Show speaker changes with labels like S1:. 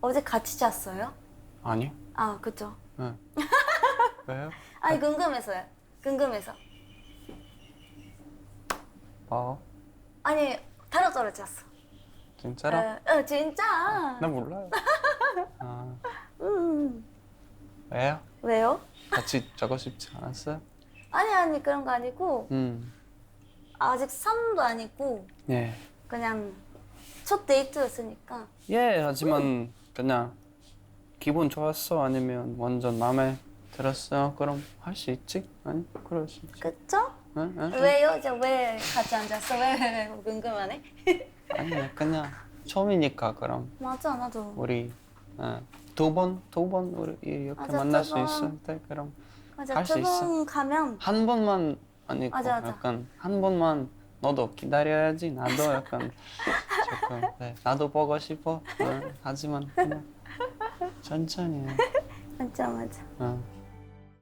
S1: 어제 같이 잤어요?
S2: 아니요.
S1: 아, 그죠.
S2: 응. 왜요?
S1: 아니, 궁금해서요. 궁금해서.
S2: 뭐?
S1: 아니, 따로따로 잤어.
S2: 진짜로?
S1: 어, 어, 진짜.
S2: 나 몰라요. 아,
S1: 음,
S2: 왜요?
S1: 왜요?
S2: 같이 자고 싶지 않았어요?
S1: 아니, 아니, 그런 거 아니고,
S2: 음,
S1: 아직 3도 아니고,
S2: 예.
S1: 그냥 첫 데이트였으니까.
S2: 예, 하지만 그냥 기분 좋았어? 아니면 완전 마음에 들었어? 그럼 할 수 있지? 아니, 그럴 수 있지.
S1: 그쵸?
S2: 응? 응?
S1: 왜요? 이제 왜 같이 앉았어? 왜, 왜, 왜? 궁금하네.
S2: 아니, 그냥 처음이니까 그럼
S1: 맞아, 나도.
S2: 우리 어, 두 번, 두 번 우리 이렇게
S1: 맞아,
S2: 만날
S1: 두
S2: 수
S1: 번.
S2: 있을 때 그럼
S1: 맞아,
S2: 할수
S1: 두번 가면
S2: 한 번만 아니고
S1: 맞아, 맞아.
S2: 약간 한 번만 너도 기다려야지 나도 약간 조금 네, 나도 보고 싶어 어, 하지만 그냥 천천히 해.
S1: 맞아, 맞아.
S2: 어.